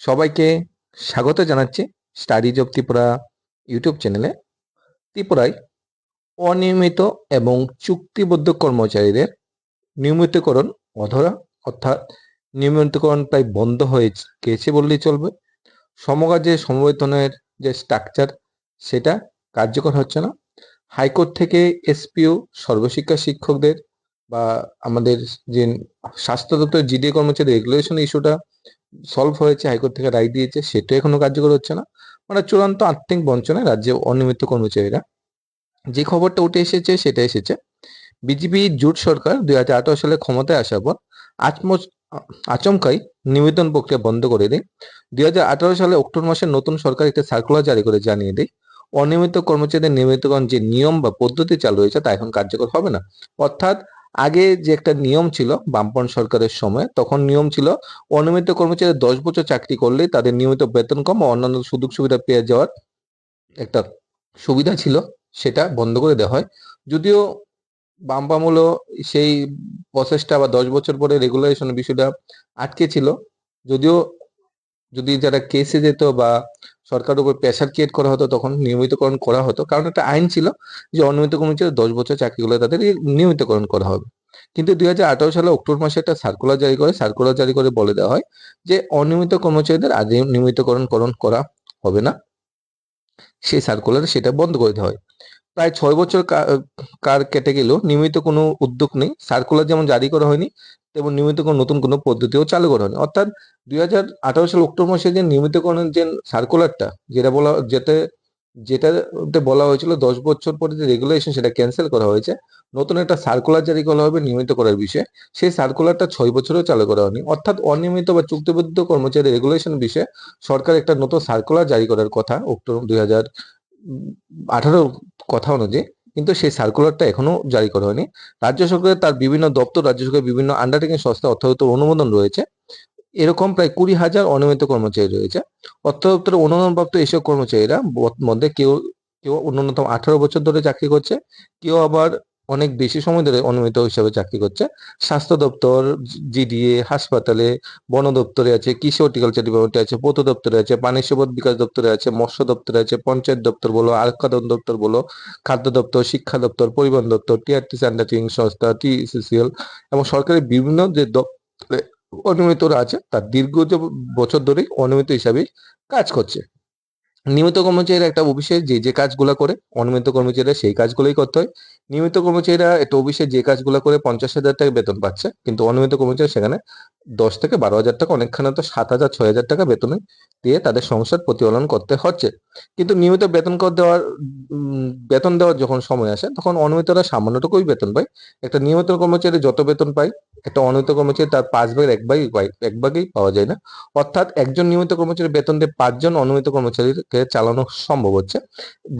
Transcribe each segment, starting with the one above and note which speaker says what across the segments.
Speaker 1: সবাইকে স্বাগত জানাচ্ছি স্টাডিজ অব ত্রিপুরা ইউটিউব চ্যানেলে। ত্রিপুরায় অনিয়মিত এবং চুক্তিবদ্ধ কর্মচারীদের নিয়মিতকরণ অধরা অর্থাৎ নিয়মিতকরণ প্রায় বন্ধ হয়ে গেছে বললেই চলবে। সমকাজে সমবেতনের যে স্ট্রাকচার সেটা কার্যকর হচ্ছে না। হাইকোর্ট থেকে এসপিও, সর্বশিক্ষা শিক্ষকদের বা আমাদের যে স্বাস্থ্য দপ্তর জিডি কর্মচারী রেগুলেশন ইস্যুটা সলভ হয়েছে, হাইকোর্ট থেকে রায় দিয়েছে, সেটা এখনও কার্যকর হচ্ছে না। মানে চূড়ান্ত আর্থিক বঞ্চনায় রাজ্যে অনিয়মিত কর্মচারীরা। যে খবরটা উঠে এসেছে, সেটা এসেছে। বিজেপি জোট সরকার দুই হাজার আঠারো সালে ক্ষমতায় আসার পর আচম, আচমকাই নিবেদন প্রক্রিয়া বন্ধ করে দেয়। দুই হাজার আঠারো সালে অক্টোবর মাসে নতুন সরকার একটা সার্কুলার জারি করে জানিয়ে দেয়, অনিয়মিত কর্মচারীদের নিয়মিতকরণ যে নিয়ম বা পদ্ধতি চালু হয়েছে তা এখন কার্যকর হবে না। অর্থাৎ আগে যে একটা নিয়ম ছিল বামপন সরকারের সময়, তখন নিয়ম ছিল অনিয়মিত কর্মচারী দশ বছর চাকরি করলে তাদের নিয়মিত বেতন কম অন্যান্য সুযোগ সুবিধা পেয়ে যাওয়ার একটা সুবিধা ছিল, সেটা বন্ধ করে দেওয়া হয়। যদিও বাম বাম হলো সেই প্রসেসটা বা দশ বছর পরে রেগুলেশন বিষয়টা আটকে ছিল, যদিও যদি যারা কেসে যেত বা সরকারের উপর প্রেশার ক্রিয়েট করা হতো, তখন নিয়মিতকরণ করা হতো। কারণ একটা আইন ছিল যে অনিয়মিত কর্মচারী দশ বছর চাকরি তাদের নিয়মিতকরণ করা হবে। কিন্তু দুই হাজার আঠারো সালে অক্টোবর মাসে একটা সার্কুলার জারি করে সার্কুলার জারি করে বলে দেওয়া হয় যে অনিয়মিত কর্মচারীদের আজ নিয়মিতকরণ করণ করা হবে না। সেই সার্কুলার সেটা বন্ধ করে দেওয়া হয়। প্রায় ছয় বছর কার কেটে গেলেও নিয়মিত কোনো উদ্যোগ নেই। সার্কুলার যেমন জারি করা হয়নি তেমন নিয়মিত কোনো নতুন কোনো পদ্ধতিও চালু করা হয়নি। অর্থাৎ দুই হাজার আঠারো সাল অক্টোবর মাসে যে নিয়মিতকরণের যে সার্কুলারটা যেটা বলা যেতে যেটাতে বলা হয়েছিল দশ বছর পরে যে রেগুলেশন সেটা ক্যান্সেল করা হয়েছে, নতুন একটা সার্কুলার জারি করা হবে নিয়মিত করার বিষয়ে। সেই সার্কুলারটা ছয় বছরেও চালু করা হয়নি। অর্থাৎ অনিয়মিত বা চুক্তিবদ্ধ কর্মচারী রেগুলেশন বিষয়ে সরকার একটা নতুন সার্কুলার জারি করার কথা অক্টোবর দুই হাজার আঠারো কথা অনুযায়ী কিন্তু সেই সার্কুলারটা এখনও জারি করা হয়নি। রাজ্য সরকারের তার বিভিন্ন দপ্তর, রাজ্য সরকারের বিভিন্ন আন্ডারটেকিং সংস্থা অর্থাৎ অনুমোদন রয়েছে। এরকম প্রায় কুড়ি হাজার অনিয়মিত কর্মচারী রয়েছে। অর্থ দপ্তরের অনুদানপ্রাপ্ত এসব কর্মচারীরা মধ্যে কেউ কেউ অন্যতম আঠারো বছর ধরে চাকরি করছে, কেউ আবার অনেক বেশি সময় ধরে অনুমিত হিসাবে চাকরি করছে। স্বাস্থ্য দপ্তর জিডিএ হাসপাতালে, বন দপ্তরে আছে, কৃষি হর্টিকালচার ডিপার্টমেন্টে আছে, পৌর দপ্তরে আছে, পানি সম্পদ বিকাশ দপ্তরে আছে, মৎস্য দপ্তরে আছে, পঞ্চায়েত দপ্তর বলো আরকাদন দপ্তর বলো, খাদ্য দপ্তর, শিক্ষা দপ্তর, পরিবহন দপ্তর টিআরটিসি আন্ডারটেকিং সংস্থা টিসিসিএল এবং সরকারের বিভিন্ন যে দপ্তরে অনিয়মিতরা আছে, তার দীর্ঘ বছর ধরেই অনিয়মিত হিসাবে কাজ করছে। নিয়মিত কর্মচারীরা একটা অফিসে যে যে কাজগুলো করে, অনিয়মিত কর্মচারীরা সেই কাজগুলোই করতে হয়। নিয়মিত কর্মচারীরা একটা অফিসে যে কাজগুলো করে পঞ্চাশ হাজার টাকা বেতন পাচ্ছে, কিন্তু অনিয়মিত কর্মচারী সেখানে দশ থেকে বারো হাজার টাকা, অনেকখানে তো সাত হাজার, ছয় হাজার টাকা বেতনে দিয়ে তাদের সংসার প্রতিপালন করতে হচ্ছে। কিন্তু নিয়মিত বেতন কর দেওয়ার বেতন দেওয়ার যখন সময় আসে, তখন অনিয়মিতরা সামান্যটুকুই বেতন পায়। একটা নিয়মিত কর্মচারী যত বেতন পায়, একটা অনিয়মিত কর্মচারী তার পাঁচ ভাগের এক ভাগই পায় এক ভাগেই পাওয়া যায় না। অর্থাৎ একজন নিয়মিত কর্মচারী বেতন দিয়ে পাঁচজন অনিয়মিত কর্মচারীকে চালানো সম্ভব হচ্ছে।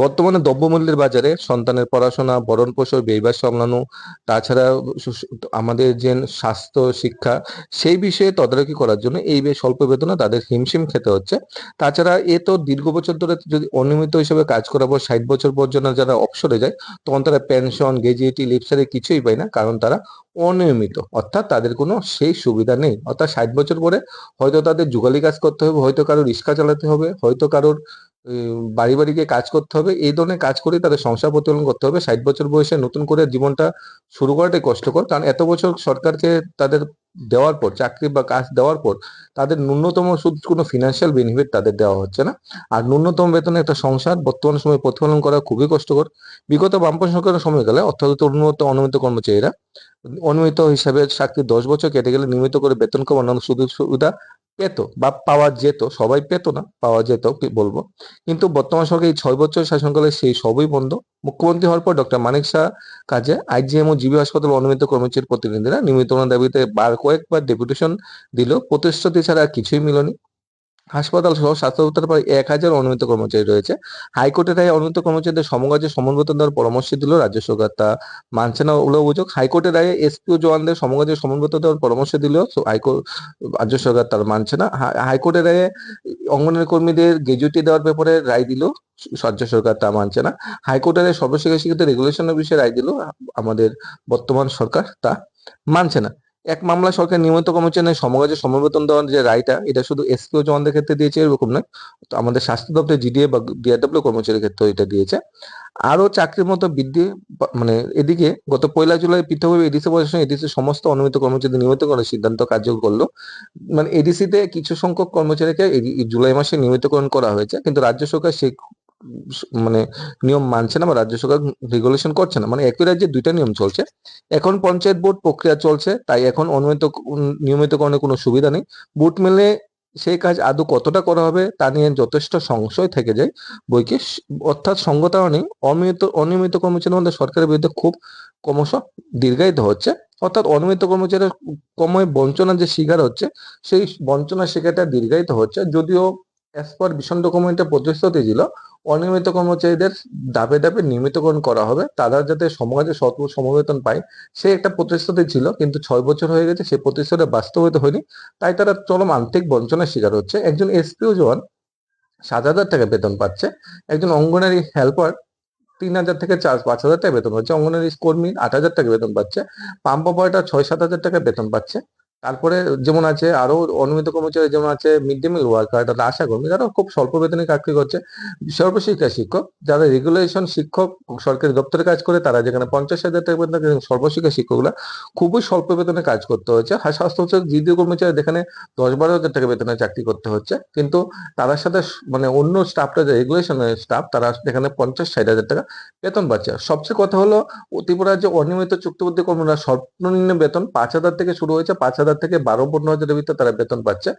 Speaker 1: বর্তমানে দ্রব্যমূল্যের বাজারে সন্তানের পড়াশোনা ভরণ পোষণ ব্যয়ভার সামলানো, তাছাড়া আমাদের যে স্বাস্থ্য, শিক্ষা, সেই বিষয়ে তদারকি করার জন্য এই স্বল্প বেতনে তাদের হিমশিম খেতে হচ্ছে। তাছাড়া এ তো দীর্ঘ বছর ধরে যদি অনিয়মিত হিসেবে কাজ করার পর ষাট বছর পর্যন্ত যারা অবসরে যায়, তখন তারা পেনশন গেজিয়েটি লিপসারে কিছুই পায় না, কারণ তারা অনিয়মিত। অর্থাৎ তাদের কোনো সেই সুবিধা নেই। অর্থাৎ ষাট বছর পরে হয়তো তাদের যুগালি কাজ করতে হবে, হয়তো কারোর রিক্সা চালাতে হবে, হয়তো কারোর বাড়ি বাড়ি গিয়ে কাজ করতে হবে। এই ধরনের কাজ করে তাদের সংসার প্রতিপালন করতে হবে। ষাট বছর বয়সে নতুন করে জীবনটা শুরু করাটাই কষ্টকর। কারণ এত বছর সরকারকে তাদের দেওয়ার পর, চাকরি বা কাজ দেওয়ার পর, তাদের ন্যূনতম শুধু কোনো ফিনান্সিয়াল বেনিফিট তাদের দেওয়া হচ্ছে না। আর ন্যূনতম বেতনে একটা সংসার বর্তমান সময়ে প্রতিফলন করা খুবই কষ্টকর। বিগত বামপন সরকারের সময়কালে অর্থাৎ উন্নত অনুমিত কর্মচারীরা অনুমিত হিসাবে চাকরি দশ বছর কেটে গেলে নিয়মিত করে বেতন কম অন্যান্য সুযোগ সুবিধা পেত বা পাওয়া যেত, সবাই পেত না, পাওয়া যেত বলব? কিন্তু বর্তমান সরকার এই ছয় বছর শাসনকালে সেই সবই বন্ধ। মুখ্যমন্ত্রী হওয়ার পর ডক্টর মানিক শাহ কাজে আইজিএম ও জিবি হাসপাতাল অনুমিত কর্মচারীর প্রতিনিধিরা নিয়মিত দাবিতে বার কয়েকবার ডেপুটেশন দিল প্রতিশ্রুতি ছাড়া কিছুই মিলনি। হাসপাতাল সহ স্বাস্থ্য দপ্তরের প্রায় এক হাজার অনুমিত কর্মচারী রয়েছে। হাইকোর্টের রায়ে অনুমিত কর্মচারীদের সমকাজে সমন্বয়তন দেওয়ার পরামর্শ দিল রাজ্য সরকার। তা মানছে না বলে অভিযোগ। হাইকোর্টের রায়ে এসপিও জওয়ানদের সমকাজে সমন্বয়ত দেওয়ার পরামর্শ দিল হাইকোর্ট রাজ্য সরকার তার মানছে না। হাইকোর্টের রায়ে অঙ্গনের কর্মীদের গ্রেজুয়েটি দেওয়ার ব্যাপারে রায় দিল রাজ্য সরকার, তা মানছে না। হাইকোর্টের সর্বশিক্ষা শিক্ষিত রেগুলেশনের বিষয়ে রায় দিল আমাদের বর্তমান সরকার, তা মানছে না। এক মামলা সরকার নিয়মিত কর্মচারীর সমকাজে সমবেতন দেওয়ার যে রায়টা, এটা শুধু এসপিও জওয়ানদের ক্ষেত্রে দিয়েছে, এরকম নয়। তো আমাদের স্বাস্থ্য দপ্তর জিডিএ বা ডিআরডব্লিউ কর্মচারীর ক্ষেত্রে এটা দিয়েছে। আরও চাকরির মতো বৃদ্ধি মানে এদিকে গত পয়লা জুলাই পৃথকভাবে এডিসি প্রশাসন এডিসি সমস্ত অনুমিত কর্মচারীদের নিয়মিত করার সিদ্ধান্ত কার্যকর করল। মানে এডিসিতে কিছু সংখ্যক কর্মচারীকে জুলাই মাসে নিয়মিতকরণ করা হয়েছে, কিন্তু রাজ্য সরকার সেই মানে নিয়ম মানছে না বা রাজ্য সরকার রেগুলেশন করছে না। মানে একই রাজ্যে দুইটা নিয়ম চলছে। এখন পঞ্চায়েত বোর্ড প্রক্রিয়া চলছে, তাই এখন অনুমিত নিয়মিতকরণের কোনো সুবিধা নেই। বুট মিলে সেই কাজ আদৌ কতটা করা হবে, তা নিয়ে যথেষ্ট সংশয় থেকে যায় বইকে অর্থাৎ সঙ্গতাও নেই, অনিয়মিত অনিয়মিত কর্মচারীর মধ্যে সরকারের বিরুদ্ধে খুব ক্রমশ দীর্ঘায়িত হচ্ছে। অর্থাৎ অনিয়মিত কর্মচারীর ক্রমে বঞ্চনার যে শিকার হচ্ছে, সেই বঞ্চনার শিকারটা দীর্ঘায়িত হচ্ছে। যদিও অ্যাজ পার কমিটির প্রতিশ্রুতি ছিল, অনিয়মিত কর্মচারীদের ধাপে ধাপে নিয়মিতকরণ করা হবে, তারা যাতে সমাজে সৎ সমবেতন পায়, সে একটা প্রতিশ্রুতি ছিল, কিন্তু ছয় বছর হয়ে গেছে সেই প্রতিশ্রুতি বাস্তবায়িত হয়নি, তাই তারা চরম আর্থিক বঞ্চনার শিকার হচ্ছে। একজন এসপিও জওয়ান সাত হাজার টাকা বেতন পাচ্ছে, একজন অঙ্গনারী হেল্পার তিন হাজার থেকে চার, পাঁচ হাজার টাকা বেতন পাচ্ছে, অঙ্গনারী কর্মী আট হাজার টাকা বেতন পাচ্ছে পাম্প অপারেটর ছয়, সাত হাজার টাকা বেতন পাচ্ছে। তারপরে যেমন আছে, আরও অনুমিত কর্মচারী যেমন আছে মিড ডে মিল ওয়ার্কার তারা আশা কর্মী তারা খুব স্বল্প বেতনে চাকরি করছে, সর্বশিক্ষা শিক্ষক, যারা রেগুলেশন শিক্ষক, সরকারি দপ্তরে কাজ করে, তারা যেখানে পঞ্চাশ হাজার টাকা বেতন সর্বশিক্ষা শিক্ষকগুলা খুবই স্বল্প বেতনে কাজ করতে হচ্ছে। আর স্বাস্থ্য জিডিও কর্মচারী, যেখানে দশ বারো হাজার টাকা বেতনে চাকরি করতে হচ্ছে। কিন্তু তাদের সাথে মানে অন্য স্টাফটা যে রেগুলেশনের স্টাফ তারা যেখানে পঞ্চাশ ষাট হাজার টাকা বেতন পাচ্ছে। সবচেয়ে কথা হলো ত্রিপুরার যে অনিয়মিত চুক্তিবদ্ধ কর্মীরা সর্বনিম্ন বেতন পাঁচ হাজার থেকে শুরু হয়েছে, পাঁচ হাজার থেকে বারো পনেরো হাজারের ভিতরে তারা বেতন পাচ্ছে।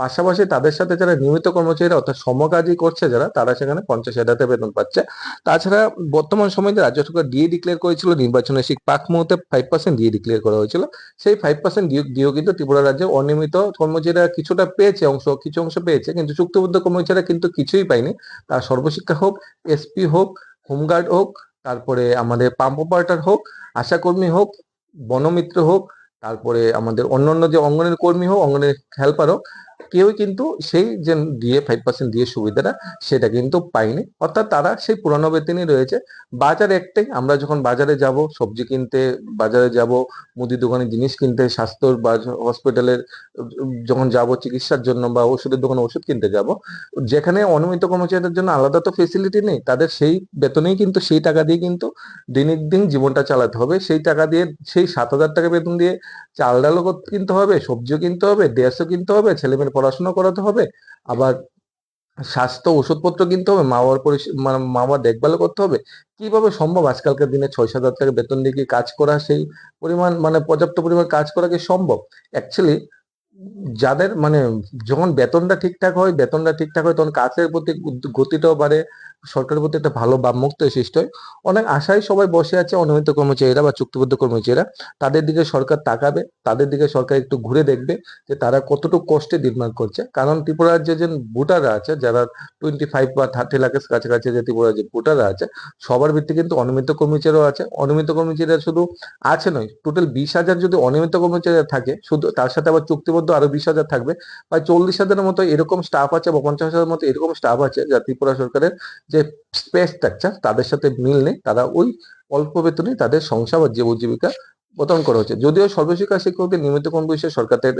Speaker 1: পাশাপাশি তাদের সাথে যারা নিয়মিত কর্মচারীরা, অর্থাৎ সমকাজই করছে যারা, তারা সেখানে পঞ্চাশ হাজার বেতন পাচ্ছে। তাছাড়া বর্তমান সময়ে যে রাজ্য সরকার ডিএ ডিক্লেয়ার করেছিল, নির্বাচনের ঠিক পাক মুহূর্তে ফাইভ পার্সেন্ট ডিএ ডিক্লেয়ার করা হয়েছিল। সেই ফাইভ পার্সেন্ট ডিও কিন্তু ত্রিপুরা রাজ্যে অনিয়মিত কর্মচারীরা কিছুটা পেয়েছে অংশ, কিছু অংশ পেয়েছে, কিন্তু চুক্তিবদ্ধ কর্মচারীরা কিন্তু কিছুই পায়নি। তার সর্বশিক্ষা হোক এসপি হোক হোমগার্ড হোক, তারপরে আমাদের পাম্প অপারেটর হোক, আশাকর্মী হোক, বনমিত্র হোক তারপরে আমাদের অন্যান্য যে অঙ্গনের কর্মী হোক অঙ্গনের হেল্পার হোক কেউই কিন্তু সেই যে দিয়ে ফাইভ পার্সেন্ট দিয়ে সুবিধাটা সেটা কিন্তু পায়নি। অর্থাৎ তারা সেই পুরানো বেতনই রয়েছে। বাজার একটাই, আমরা যখন বাজারে যাব, সবজি কিনতে, বাজারে যাব, মুদি দোকানে জিনিস কিনতে স্বাস্থ্য বা হসপিটালের যখন যাব চিকিৎসার জন্য বা ওষুধের দোকানে ওষুধ কিনতে যাব, যেখানে অনুমিত কর্মচারীদের জন্য আলাদা তো ফেসিলিটি নেই। তাদের সেই বেতনেই কিন্তু, সেই টাকা দিয়ে কিন্তু দিনের দিন জীবনটা চালাতে হবে। সেই টাকা দিয়ে, সেই সাত হাজার টাকা বেতন দিয়ে চাল ডালও কিনতে হবে, সবজিও কিনতে হবে ড্রেসও কিনতে হবে ছেলেমেয়ের পড়াশোনা করাতে হবে, আবার স্বাস্থ্য ওষুধপত্র কিনতে হবে মা বাবার মানে মা বাবার দেখভাল করতে হবে। কীভাবে সম্ভব? আজকালকার দিনে ছয় সাত হাজার টাকা বেতন দিয়ে কি কাজ করা সেই পরিমাণ মানে পর্যাপ্ত পরিমাণ কাজ করা কি সম্ভব? অ্যাকচুয়ালি যাদের মানে যখন বেতনটা ঠিকঠাক হয়, বেতনটা ঠিকঠাক হয়, তখন কাজের প্রতি গতিটাও বাড়ে সরকারের প্রতি একটা ভালো বা মুক্ত সৃষ্টি হয়। অনেক আশায় সবাই বসে আছে অনিয়মিত কর্মচারীরা বা চুক্তিবদ্ধ কর্মচারীরা। তাদের দিকে সরকার তাকাবে, তাদের দিকে সরকার একটু ঘুরে দেখবে যে তারা কতটুকু কষ্টে নির্মাণ করছে। কারণ ত্রিপুরার যে ভোটাররা আছে, যারা টোয়েন্টি ফাইভ বা থার্টি লাখের কাছাকাছি যে ত্রিপুরার যে ভোটাররা আছে, সবার ভিত্তি কিন্তু অনিয়মিত কর্মচারীও আছে। অনিয়মিত কর্মচারীরা শুধু আছে নয় টোটাল বিশ হাজার যদি অনিয়মিত কর্মচারী থাকে, শুধু তার সাথে আবার চুক্তিবদ্ধ আরও বিশ হাজার থাকবে। প্রায় চল্লিশ হাজারের মতো এরকম স্টাফ আছে বা পঞ্চাশ হাজারের মতো এরকম স্টাফ আছে যা ত্রিপুরা সরকারের যে স্পেস স্ট্রাকচার তাদের সাথে মিল নেই, তারা ওই অল্প বেতনে তাদের সংসার বা জীব জীবিকা প্রদান করা হচ্ছে। যদিও সর্বশিক্ষা শিক্ষকদের নিয়মিত কোন বিষয়ে সরকার থেকে,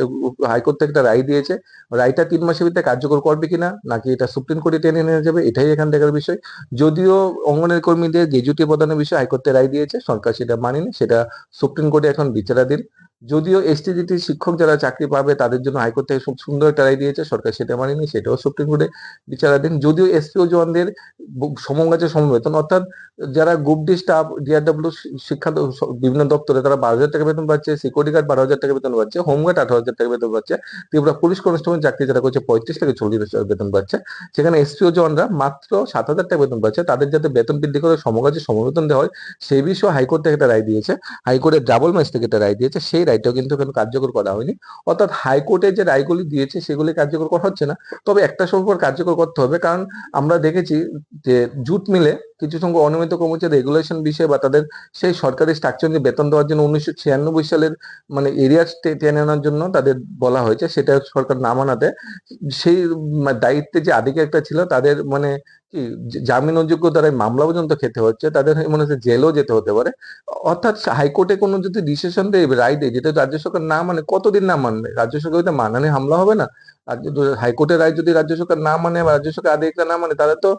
Speaker 1: হাইকোর্ট থেকে একটা রায় দিয়েছে, রায়টা তিন মাসের ভিতরে কার্যকর করবে কিনা, নাকি এটা সুপ্রিম কোর্টে টেনে নিয়ে যাবে, এটাই এখান দেখার বিষয়। যদিও অঙ্গনের কর্মীদের গেজুটি প্রদানের বিষয়ে হাইকোর্টে রায় দিয়েছে, সরকার সেটা মানেনি, সেটা সুপ্রিম কোর্টে এখন বিচারাধীন। যদিও এসটিজিটি শিক্ষক যারা চাকরি পাবে তাদের জন্য হাইকোর্ট থেকে খুব সুন্দর একটা রায় দিয়েছে, সরকার সেটা মানেনি, সেটাও সুপ্রিম কোর্টে বিচারাধীন। যদিও এসপিও জওয়ানদের সমকাজে সমবেতন অর্থাৎ যারা গ্রুপ ডি স্টাফ ডিআরডব্লিউ শিক্ষা বিভিন্ন দপ্তরে তারা বারো হাজার টাকা বেতন পাচ্ছে সিকিউরিটি গার্ড বারো হাজার টাকা বেতন পাচ্ছে হোমগার্ড আঠারো হাজার টাকা বেতন পাচ্ছে, ত্রিপুরা পুলিশ কনস্টেবল চাকরি যারা করছে পঁয়ত্রিশ থেকে চল্লিশ হাজার বেতন পাচ্ছে। সেখানে এসপিও জওয়ানরা মাত্র সাত হাজার টাকা বেতন পাচ্ছে, তাদের যাতে বেতন বৃদ্ধি করে সমকাজে সমবেতন দেওয়া হয়, সেই বিষয়ে হাইকোর্ট থেকে একটা রায় দিয়েছে। হাইকোর্টের ডাবল ম্যাচ থেকে একটা রায় দিয়েছে, সেই রায়টাও কিন্তু এখন কার্যকর করা হয়নি। অর্থাৎ হাইকোর্টের যে রায়গুলি দিয়েছে সেগুলি কার্যকর করা হচ্ছে না। তবে একটা সময় পর কার্যকর করতে হবে, কারণ আমরা দেখেছি যে জুট মিলে কিছু সংখ্যক অনিয়মিত কর্মচারী রেগুলেশন বিষয়ে বা তাদের সেই সরকারি স্ট্রাকচার যে বেতন দেওয়ার জন্য উনিশশো ছিয়ানব্বই সালের মানে এরিয়া টেনে আনার জন্য তাদের বলা হয়েছে, সেটা সরকার না মানাতে। সেই দায়িত্বে যে আধিকারিকটা ছিল তাদের মানে জামিন অযোগ্য দ্বারাই মামলা পর্যন্ত খেতে হচ্ছে, তাদের মনে হচ্ছে জেলও যেতে হতে পারে। অর্থাৎ হাইকোর্টে কোনো যদি ডিসিশন দেয় রায় দেয়, যেটা রাজ্য সরকার না মানে কতদিন না মানবে রাজ্য সরকার মানানে হামলা হবে না। হাইকোর্টের রায় যদি রাজ্য সরকার না মানে বা রাজ্য সরকার আদেশটা না মানে তাহলে তো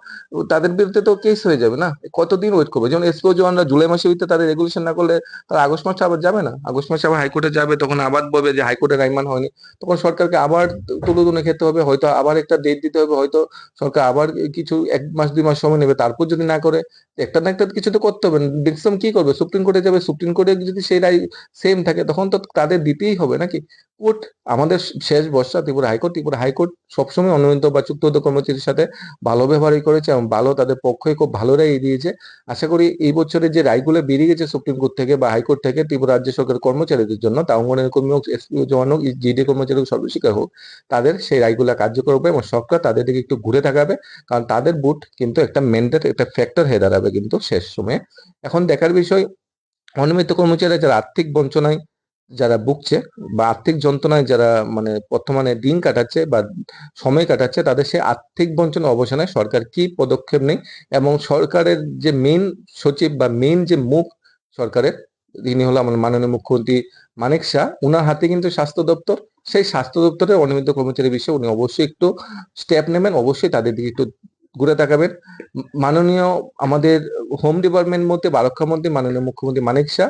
Speaker 1: তাদের বিরুদ্ধে তো কেস হয়ে যাবে না। কতদিন ওয়েট করবে? যেমন এসপিও জওয়ানরা জুলাই মাসের ভিতরে তাদের রেগুলেশন না করলে তারা আগস্ট মাসে আবার যাবে না? আগস্ট মাসে আবার হাইকোর্টে যাবে, তখন আবার বলবে যে হাইকোর্টের রায় মান হয়নি। তখন সরকারকে আবার তুলে খেতে হবে, হয়তো আবার একটা ডেট দিতে হবে, হয়তো সরকার আবার কিছু এক মাস, দুই মাস সময় নেবে, তারপর যদি না করে, একটা না একটা কিছু তো করতে হবে। ম্যাক্সিমাম কি করবে? সুপ্রিম কোর্টে যাবে, সুপ্রিম কোর্টে যদি সেই রায় সেম থাকে, তখন তো তাদের দিতেই হবে নাকি? কোর্ট আমাদের শেষ বর্ষা Tripura high court Tripura high court সবসময় অনুমোদিত বা চুক্তিবদ্ধ কর্মচারীর সাথে ভালো ব্যবহারই করেছে এবং ভালো তাদের পক্ষে খুব ভালো রায় দিয়েছে। আশা করি এই বছরের যে রায়গুলো বেরিয়ে গেছে সুপ্রিম কোর্ট থেকে বা হাইকোর্ট থেকে ত্রিপুরা রাজ্য সরকারের কর্মচারীদের জন্য, তা অঙ্গনের কর্মী হোক, এসপিও জওয়ান হোক, জিডি কর্মচারী হোক সর্বশিক্ষা হোক, তাদের সেই রায়গুলো কার্যকর হবে এবং সরকার তাদের দিকে একটু ঘুরে তাকাবে। কারণ তাদের বুট কিন্তু একটা মেন্ডেট একটা ফ্যাক্টর হয়ে দাঁড়াবে কিন্তু শেষ সময়ে। এখন দেখার বিষয় অনিয়মিত কর্মচারীরা যারা আর্থিক বঞ্চনায় যারা ভুগছে বা আর্থিক যন্ত্রণায় যারা মানে বর্তমানে দিন কাটাচ্ছে বা সময় কাটাচ্ছে, তাদের সেই আর্থিক বঞ্চনা অবসানে সরকার কি পদক্ষেপ নেই এবং সরকারের যে মেন সচিব বা মেন যে মুখ সরকারের, তিনি হলো আমার মাননীয় মুখ্যমন্ত্রী মানিক শাহ, উনার হাতে কিন্তু স্বাস্থ্য দপ্তর। সেই স্বাস্থ্য দপ্তরের অনিয়মিত কর্মচারী বিষয়ে উনি অবশ্যই একটু স্টেপ নেবেন, অবশ্যই তাদের দিকে একটু ঘুরে তাকাবেন। মাননীয় আমাদের হোম ডিপার্টমেন্ট মধ্যে বারক্ষা মন্ত্রী, মাননীয় মুখ্যমন্ত্রী মানিক শাহ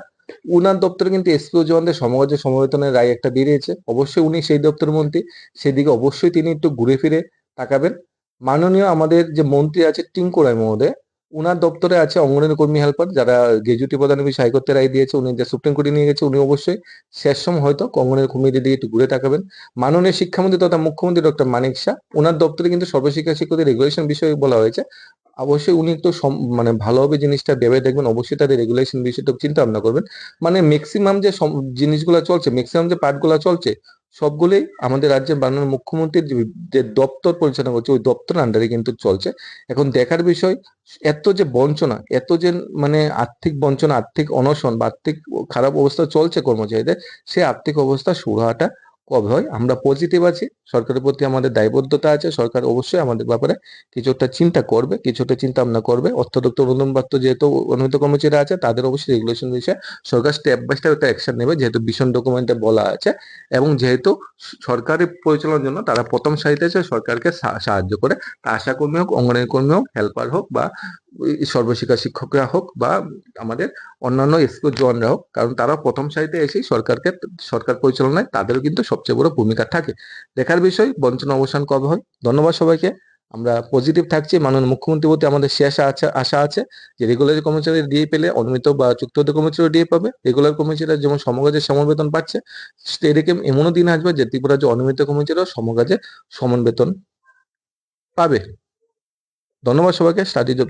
Speaker 1: উনার দপ্তরে কিন্তু এসপিও জওয়ানদের সমাজ সমবেতনের রায় একটা বেরিয়েছে। অবশ্যই উনি সেই দপ্তর মন্ত্রী। সেদিকে অবশ্যই তিনি একটু ঘুরে ফিরে তাকাবেন। মাননীয় আমাদের যে মন্ত্রী আছে টিঙ্কু রায় মহোদয় উনার দপ্তরে আছে অঙ্গনের কর্মী হেল্পার যারা গ্রেজুয়েটি প্রদানের বিষয়ে হাইকোর্টে রায় দিয়েছে, উনি যে সুপ্রিম কোর্টে নিয়ে গেছে উনি অবশ্যই শেষ সময় হয়তো অঙ্গনের কর্মীদের দিকে একটু ঘুরে তাকাবেন। মাননীয় শিক্ষামন্ত্রী তথা মুখ্যমন্ত্রী ডক্টর মানিক শাহ ওনার দপ্তরে কিন্তু সর্বশিক্ষা শিক্ষকদের রেগুলেশন বিষয়ে বলা হয়েছে। অবশ্যই উনি একটু মানে ভালোভাবে জিনিসটা ভেবে দেখবেন, অবশ্যই তাদের রেগুলেশন বিষয়টা চিন্তা ভাবনা করবেন। মানে ম্যাক্সিমাম যে জিনিসগুলো চলছে ম্যাক্সিমাম যে পার্টগুলো চলছে সবগুলোই আমাদের রাজ্যের বানানোর মুখ্যমন্ত্রীর যে- দপ্তর পরিচালনা করছে, ওই দপ্তর আন্ডারে কিন্তু চলছে। এখন দেখার বিষয়, এত যে বঞ্চনা, এত যে মানে আর্থিক বঞ্চনা, আর্থিক অনশন বা আর্থিক খারাপ অবস্থা চলছে কর্মচারীদের, সে আর্থিক অবস্থা সুরাহাটা কবে হয়? আমরা পজিটিভ আছি, সরকারের প্রতি আমাদের দায়বদ্ধতা আছে, সরকার অবশ্যই আমাদের ব্যাপারে কিছুটা চিন্তা করবে, কিছুটা চিন্তা ভাবনা করবে। অর্থ দপ্তর অনুদানপ্রাপ্ত যেহেতু অনুমিত কর্মচারী আছে, তাদের অবশ্যই রেগুলেশন বিষয়ে সরকার স্টেপ বাই স্টেপ একটা অ্যাকশন নেবে, যেহেতু ভীষণ ডকুমেন্টে বলা আছে এবং যেহেতু সরকারি পরিচালনার জন্য তারা প্রথম সারিতে সরকারকে সাহায্য করে। আশা কর্মী হোক, অঙ্গনের কর্মী হোক হেল্পার হোক বা সর্বশিক্ষা শিক্ষকরা হোক বা আমাদের অন্যান্য স্কুল জওয়ানরা হোক, কারণ তারা প্রথম সারিতে এসেই সরকারকে, সরকার পরিচালনায় তাদেরও কিন্তু সবচেয়ে বড় ভূমিকা থাকে। দেখার বিষয়, বঞ্চনা অবসান কবে হয়? ধন্যবাদ সবাইকে। আমরা পজিটিভ থাকছি, মাননীয় মুখ্যমন্ত্রী প্রতি আমাদের শেষ আশা আশা আছে যে রেগুলার কর্মচারী দিয়ে পেলে, অনুমিত বা চুক্তিবদ্ধ কর্মচারী দিয়ে পাবে। রেগুলার কর্মচারীরা যেমন সমকাজে সমান বেতন পাচ্ছে এদিকে এমনও দিন আসবে যে ত্রিপুরা যে অনিয়মিত কর্মচারীরা সমকাজে সমান বেতন পাবে। ধন্যবাদ সবাইকে। Study job